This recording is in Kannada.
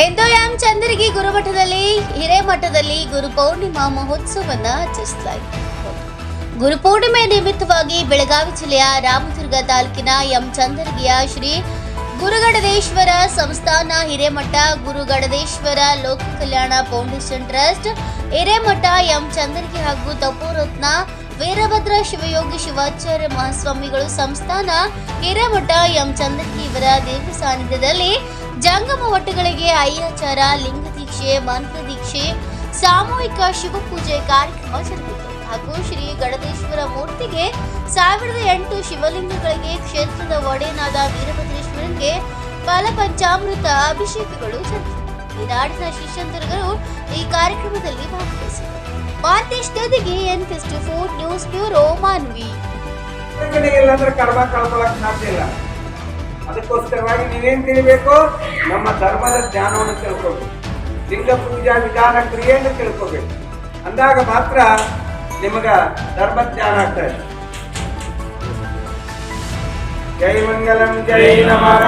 ಇಂದು ಎಂ ಚಂದ್ರಗಿ ಗುರುಮಠದಲ್ಲಿ, ಹಿರೇಮಠದಲ್ಲಿ ಗುರು ಪೌರ್ಣಿಮಾ ಮಹೋತ್ಸವವನ್ನು ಆಚರಿಸಲಾಯಿತು ಗುರು ಪೂರ್ಣಿಮೆ ನಿಮಿತ್ತವಾಗಿ ಬೆಳಗಾವಿ ಜಿಲ್ಲೆಯ ರಾಮದುರ್ಗ ತಾಲೂಕಿನ ಎಂ ಚಂದರ್ಗಿಯ ಶ್ರೀ ಗುರುಗಡದೇಶ್ವರ ಸಂಸ್ಥಾನ Hiremath, Gurugadadeshwara Loka Kalyana foundation trust, Hiremath M Chandargi ಹಾಗೂ ತಪೋರತ್ನ ವೀರಭದ್ರ ಶಿವಯೋಗಿ ಶಿವಾಚಾರ್ಯ ಮಹಾಸ್ವಾಮಿಗಳು ಸಂಸ್ಥಾನ ಹಿರೇಮಠ ಎಂ ಇವರ ದೇವ ಸಾನ್ನಿಧ್ಯದಲ್ಲಿ ಜಂಗಮ ಒಟ್ಟುಗಳಿಗೆ ಅಯ್ಯಾಚಾರ ಲಿಂಗ ದೀಕ್ಷೆ, ಮಂತ್ರ ದೀಕ್ಷೆ, ಸಾಮೂಹಿಕ ಶಿವಪೂಜೆ ಕಾರ್ಯಕ್ರಮ ಜರುಗಿತು. ಹಾಗೂ ಶ್ರೀ ಗಣದೇಶ್ವರ ಮೂರ್ತಿಗೆ ಸಾವಿರದ ಎಂಟು ಶಿವಲಿಂಗಗಳಿಗೆ ಕ್ಷೇತ್ರದ ಒಡೆಯನಾದ ವೀರಭದ್ರೇಶ್ವರನಿಗೆ ಫಲಪಂಚಾಮೃತ ಅಭಿಷೇಕಗಳು ಜರುಗಿತು. ಈ ನಾಡಿನ ಶಿಷ್ಯಂತರುಗಳು ಈ ಕಾರ್ಯಕ್ರಮದಲ್ಲಿ ಮಾರ್ತೀಶ್ ಜೊತೆಗೆ N fifty four news bureau Manvi ಇಲ್ಲಾಂದ್ರೆ ಕರ್ಮ ಕಳ್ಕೊಳಕ್ ಸಾಧ್ಯ ಇಲ್ಲ. ಅದಕ್ಕೋಸ್ಕರವಾಗಿ ನೀವೇನ್ ತಿಳಿಬೇಕು? ನಮ್ಮ ಧರ್ಮದ ಜ್ಞಾನವನ್ನು ತಿಳ್ಕೊಬೇಕು ಲಿಂಗ ಪೂಜಾ ವಿಧಾನ ಕ್ರಿಯೆಯನ್ನು ತಿಳ್ಕೊಬೇಕು ಅಂದಾಗ ಮಾತ್ರ ನಿಮಗ ಧರ್ಮ ಜ್ಞಾನ ಆಗ್ತದೆ ಜೈ ಮಂಗಲಂ ಜೈ ನಮಃ.